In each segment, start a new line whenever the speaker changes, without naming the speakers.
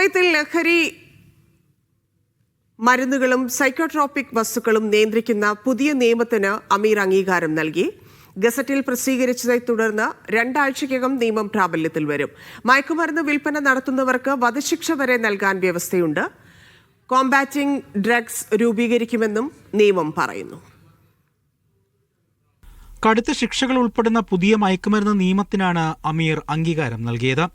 കുവൈത്തിൽ ലഹരി മരുന്നുകളും സൈക്കോട്രോപിക് വസ്തുക്കളും നിയന്ത്രിക്കുന്ന പുതിയ നിയമത്തിന് അമീർ അംഗീകാരം നൽകി. ഗസറ്റിൽ പ്രസിദ്ധീകരിച്ചതെ തുടർന്ന് രണ്ടാഴ്ചയ്ക്കകം നിയമം പ്രാബല്യത്തിൽ വരും. മയക്കുമരുന്ന് വിൽപ്പന നടത്തുന്നവർക്ക് വധശിക്ഷ വരെ നൽകാൻ വ്യവസ്ഥയുണ്ട്. കോമ്പാറ്റിംഗ് ഡ്രഗ്സ് രൂപീകരിക്കുമെന്നും നിയമം പറയുന്നു.
കടുത്ത ശിക്ഷകൾ ഉൾപ്പെടുന്ന പുതിയ മയക്കുമരുന്ന് നിയമത്തിനാണ് അമീർ അംഗീകാരം നൽകിയത്.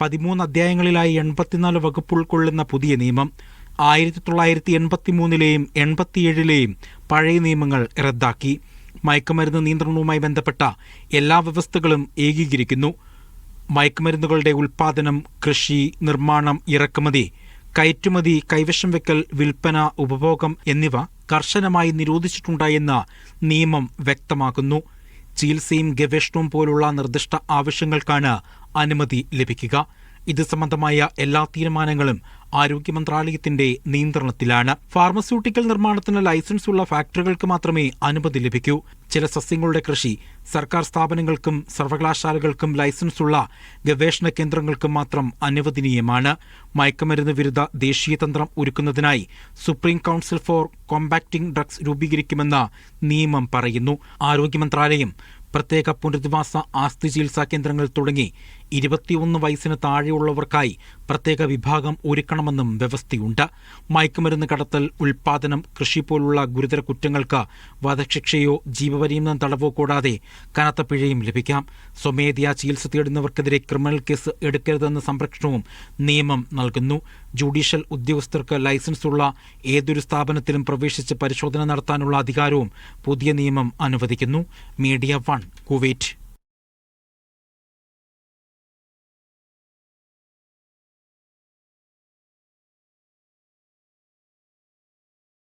പതിമൂന്ന് അധ്യായങ്ങളിലായി എൺപത്തിനാല് വകുപ്പ് ഉൾക്കൊള്ളുന്ന പുതിയ നിയമം ആയിരത്തി തൊള്ളായിരത്തി എൺപത്തി മൂന്നിലെയും എൺപത്തിയേഴിലെയും പഴയ നിയമങ്ങൾ റദ്ദാക്കി. മയക്കുമരുന്ന് നിയന്ത്രണവുമായി ബന്ധപ്പെട്ട എല്ലാ വ്യവസ്ഥകളും ഏകീകരിക്കുന്നു. മയക്കുമരുന്നുകളുടെ ഉൽപാദനം കൃഷി നിർമ്മാണം ഇറക്കുമതി കയറ്റുമതി കൈവശം വെക്കൽ വിൽപ്പന ഉപഭോഗം എന്നിവ കർശനമായി നിരോധിച്ചിട്ടുണ്ടായെന്ന് നിയമം വ്യക്തമാക്കുന്നു. ചികിത്സയും ഗവേഷണവും പോലുള്ള നിർദ്ദിഷ്ട ആവശ്യങ്ങൾക്കാണ് അനുമതി ലഭിക്കുക. ഇത് സംബന്ധമായ എല്ലാ തീരുമാനങ്ങളും ആരോഗ്യ മന്ത്രാലയത്തിന്റെ നിയന്ത്രണത്തിലാണ്. ഫാർമസ്യൂട്ടിക്കൽ നിർമ്മാണത്തിന് ലൈസൻസ് ഉള്ള ഫാക്ടറികൾക്ക് മാത്രമേ അനുമതി ലഭിക്കൂ. ചില സസ്യങ്ങളുടെ കൃഷി സർക്കാർ സ്ഥാപനങ്ങൾക്കും സർവകലാശാലകൾക്കും ലൈസൻസ് ഉള്ള ഗവേഷണ കേന്ദ്രങ്ങൾക്കും മാത്രം അനുവദനീയമാണ്. മയക്കുമരുന്ന് വിരുദ്ധ ദേശീയ തന്ത്രം ഒരുക്കുന്നതിനായി supreme council for combating drugs രൂപീകരിക്കുമെന്ന് നിയമം പറയുന്നു. ആരോഗ്യ മന്ത്രാലയം പ്രത്യേക പുനരധിവാസ ആസ്തി ചികിത്സാ കേന്ദ്രങ്ങൾ തുടങ്ങി ഇരുപത്തിയൊന്ന് വയസ്സിന് താഴെയുള്ളവർക്കായി പ്രത്യേക വിഭാഗം ഒരുക്കണമെന്നും വ്യവസ്ഥയുണ്ട്. മയക്കുമരുന്ന് കടത്തൽ ഉൽപാദനം കൃഷി പോലുള്ള ഗുരുതര കുറ്റങ്ങൾക്ക് വധശിക്ഷയോ ജീവപര്യന്തം തടവോ കൂടാതെ കനത്ത പിഴയും ലഭിക്കാം. സ്വമേധയാ ചികിത്സ തേടുന്നവർക്കെതിരെ ക്രിമിനൽ കേസ് എടുക്കരുതെന്ന സംരക്ഷണവും നിയമം നൽകുന്നു. ജുഡീഷ്യൽ ഉദ്യോഗസ്ഥർക്ക് ലൈസൻസ് ഉള്ള ഏതൊരു സ്ഥാപനത്തിലും പ്രവേശിച്ച് പരിശോധന നടത്താനുള്ള അധികാരവും പുതിയ നിയമം അനുവദിക്കുന്നു. Media One Kuwait.